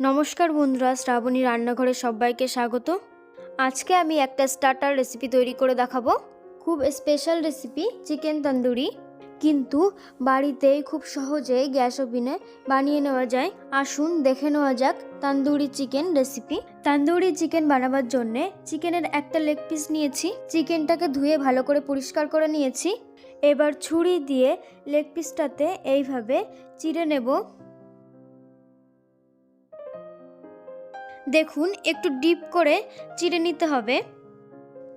নমস্কার বন্ধুরা, শ্রাবণী রান্নাঘরে সবাইকে স্বাগত। আজকে আমি একটা স্টার্টার রেসিপি তৈরি করে দেখাবো। খুব স্পেশাল রেসিপি চিকেন তন্দুরি। কিন্তু বাড়িতেই খুব সহজেই গ্যাস ওভেনে বানিয়ে নেওয়া যায়। আসুন দেখে নেওয়া যাক tandoori chicken recipe tandoori chicken বানাবার জন্যে চিকেনের একটা লেগ পিস নিয়েছি। চিকেনটাকে ধুয়ে ভালো করে পরিষ্কার করে নিয়েছি। এবার ছুরি দিয়ে লেগ পিসটাতে এইভাবে চিড়ে নেব। দেখুন, একটু ডিপ করে চিড়ে নিতে হবে।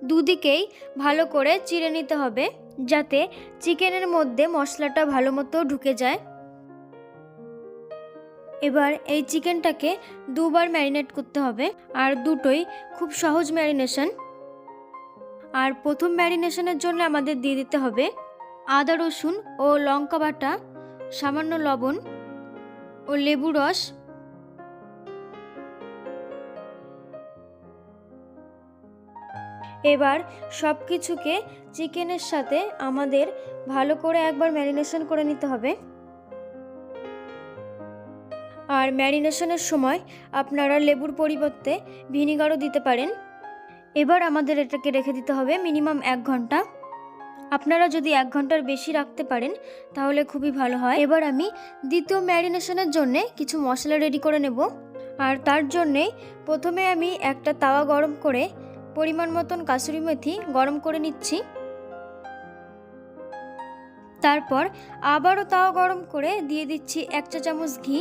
দুদিকেই ভালো করে চিড়ে নিতে হবে, যাতে চিকেনের মধ্যে মশলাটা ভালো মতো ঢুকে যায়। এবার এই চিকেনটাকে দুবার ম্যারিনেট করতে হবে, আর দুটোই খুব সহজ ম্যারিনেশন। আর প্রথম ম্যারিনেশনের জন্য আমাদের দিয়ে দিতে হবে আদা রসুন ও লঙ্কা বাটা, সামান্য লবণ ও লেবু রস। এবার সব কিছুকে চিকেনের সাথে আমাদের ভালো করে একবার ম্যারিনেশন করে নিতে হবে। আর ম্যারিনেশনের সময় আপনারা লেবুর পরিবর্তে ভিনিগারও দিতে পারেন। এবার আমাদের এটাকে রেখে দিতে হবে মিনিমাম এক ঘণ্টা। আপনারা যদি এক ঘণ্টার বেশি রাখতে পারেন, তাহলে খুবই ভালো হয়। এবার আমি দ্বিতীয় ম্যারিনেশনের জন্য কিছু মশলা রেডি করে নেব। আর তার জন্যে প্রথমে আমি একটা তাওয়া গরম করে পরিমাণ মতন কাসুরি মেথি গরম করে নিচ্ছি। তারপর আবারও তাও গরম করে দিয়ে দিচ্ছি এক চা চামচ ঘি।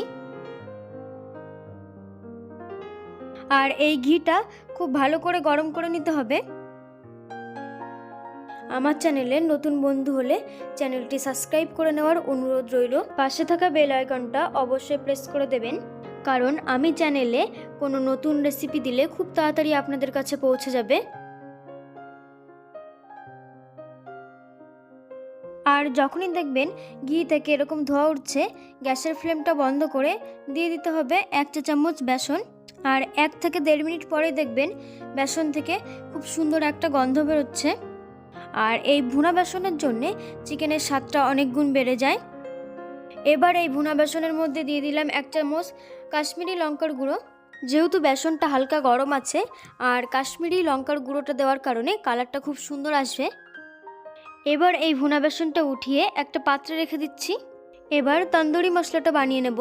আর এই ঘিটা খুব ভালো করে গরম করে নিতে হবে। আমার চ্যানেলে নতুন বন্ধু হলে চ্যানেলটি সাবস্ক্রাইব করে নেওয়ার অনুরোধ রইল। পাশে থাকা বেল আইকনটা অবশ্যই প্রেস করে দেবেন। কারণ আমি চ্যানেলে কোনো নতুন রেসিপি দিলে খুব তাড়াতাড়ি আপনাদের কাছে পৌঁছে যাবে। আর যখনই দেখবেন ঘি থেকে এরকম ধোয়া উঠছে, গ্যাসের ফ্লেমটা বন্ধ করে দিয়ে দিতে হবে এক চা চামচ বেসন। আর এক থেকে দেড় মিনিট পরে দেখবেন বেসন থেকে খুব সুন্দর একটা গন্ধ বেরোচ্ছে। আর এই ভুনা বেসনের জন্যে চিকেনের স্বাদটা অনেক গুণ বেড়ে যায়। এবার এই ভুনা বেসনের মধ্যে দিয়ে দিলাম এক চামচ কাশ্মীরি লঙ্কার গুঁড়ো। যেহেতু বেসনটা হালকা গরম আছে, আর কাশ্মীরি লঙ্কার গুঁড়োটা দেওয়ার কারণে কালারটা খুব সুন্দর আসবে। এবার এই ভুনা বেসনটা উঠিয়ে একটা পাত্রে রেখে দিচ্ছি। এবার তন্দুরি মশলাটা বানিয়ে নেব।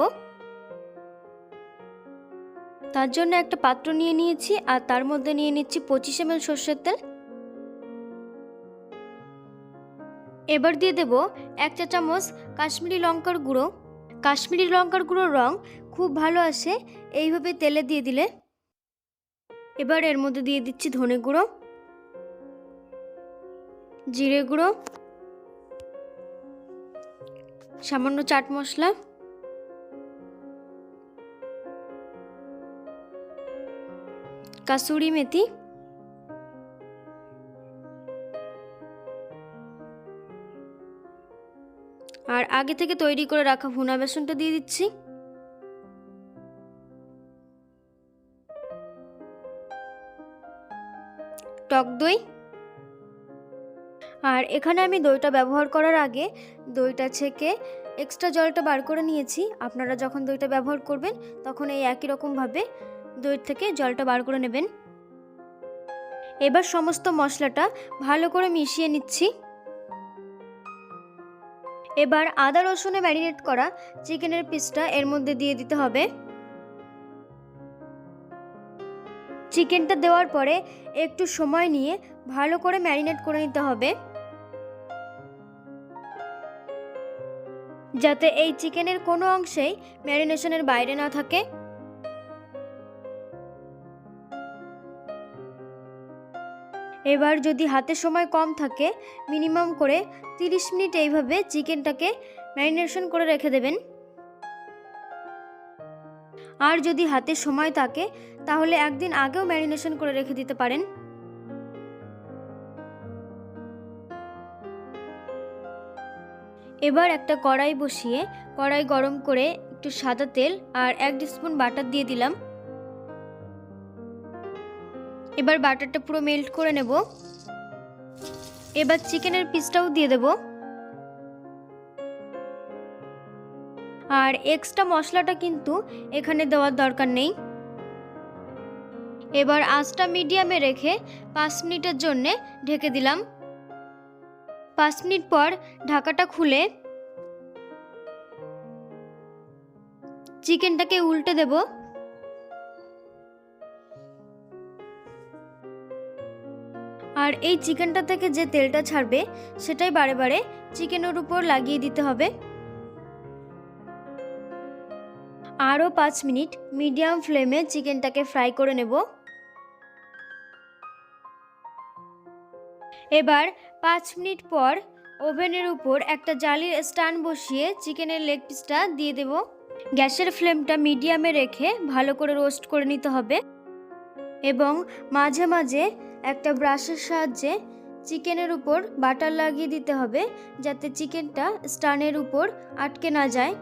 তার জন্য একটা পাত্র নিয়ে নিয়েছি, আর তার মধ্যে নিয়ে নিচ্ছি পঁচিশ এম সর্ষের তেল। এবার দিয়ে দেব এক চা চামচ কাশ্মীরি লঙ্কার গুঁড়ো। কাশ্মীরি লঙ্কার গুঁড়োর রং খুব ভালো আসে, এইভাবে তেলে দিয়ে দিলে। এবার এর মধ্যে দিয়ে দিচ্ছি ধনে গুঁড়ো, জিরে গুঁড়ো, সামান্য চাট মশলা। কাসুরি মেথি। আর আগে থেকে তৈরি করে রাখা ভুনা বেসনটা দিয়ে দিচ্ছি। টক দই। আর এখানে আমি দইটা ব্যবহার করার আগে দইটা ছেঁকে এক্সট্রা জলটা বার করে নিয়েছি। আপনারা যখন দইটা ব্যবহার করবেন, তখন এই একই রকমভাবে দই থেকে জলটা বার করে নেবেন। এবার সমস্ত মশলাটা ভালো করে মিশিয়ে নিচ্ছি। এবার আদা রসুনে ম্যারিনেট করা চিকেনের পিসটা এর মধ্যে দিয়ে দিতে হবে। চিকেনটা দেওয়ার পরে একটু সময় নিয়ে ভালো করে ম্যারিনেট করে নিতে হবে। যাতে এই চিকেনের কোনো অংশেই ম্যারিনেশনের বাইরে না থাকে। এবার যদি হাতে সময় কম থাকে মিনিমাম করে তিরিশ মিনিট এইভাবে চিকেনটাকে ম্যারিনেশন করে রেখে দেবেন। আর যদি হাতে সময় থাকে, তাহলে একদিন আগেও ম্যারিনেশন করে রেখে দিতে পারেন। এবার একটা কড়াই বসিয়ে, কড়াই গরম করে একটু সাদা তেল আর এক স্পুন বাটার দিয়ে দিলাম। এবার বাটারটা পুরো মেল্ট করে নেব। এবার চিকেনের পিসটাও দিয়ে দেব। আর এক্সট্রা মশলাটা কিন্তু এখানে দেওয়ার দরকার নেই। এবার আঁচটা মিডিয়ামে রেখে পাঁচ মিনিটের জন্যে ঢেকে দিলাম। পাঁচ মিনিট পর ঢাকাটা খুলে চিকেনটাকে উল্টে দেব। আর এই চিকেনটা থেকে যে তেলটা ছাড়বে, সেটাই বারে বারে চিকেনের উপর লাগিয়ে দিতে হবে। আরও পাঁচ মিনিট মিডিয়াম ফ্লেমে চিকেনটাকে ফ্রাই করে নেব। এবার পাঁচ মিনিট পর ওভেনের উপর একটা জালির স্টান বসিয়ে চিকেনের লেগ পিসটা দিয়ে দেব। গ্যাসের ফ্লেমটা মিডিয়ামে রেখে ভালো করে রোস্ট করে নিতে হবে। এবং মাঝে মাঝে একটা ব্রাশের সাহায্যে চিকেনের উপর বাটার লাগিয়ে দিতে হবে যাতে চিকেনটা স্টানের উপর আটকে না যায়।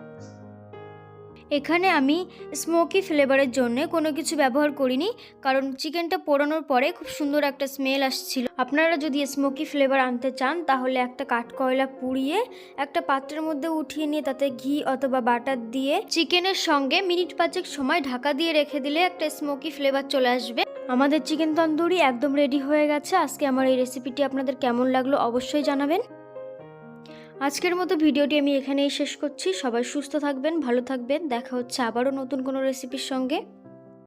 এখানে আমি স্মোকি ফ্লেভারের জন্য কোনো কিছু ব্যবহার করিনি, কারণ চিকেনটা পোড়ানোর পরে খুব সুন্দর একটা স্মেল আসছিল। আপনারা যদি স্মোকি ফ্লেভার আনতে চান, তাহলে একটা কাঠকয়লা পুড়িয়ে একটা পাত্রের মধ্যে উঠিয়ে নিয়ে তাতে ঘি অথবা বাটার দিয়ে চিকেনের সঙ্গে মিনিট পাঁচেক সময় ঢাকা দিয়ে রেখে দিলে একটা স্মোকি ফ্লেভার চলে আসবে। আমাদের চিকেন তন্দুরি একদম রেডি হয়ে গেছে। আজকে আমার এই রেসিপিটি আপনাদের কেমন লাগল অবশ্যই জানাবেন। আজকের মতো ভিডিওটি আমি এখানেই শেষ করছি। সবাই সুস্থ থাকবেন, ভালো থাকবেন। দেখা হচ্ছে আবারও নতুন কোনো রেসিপির সঙ্গে।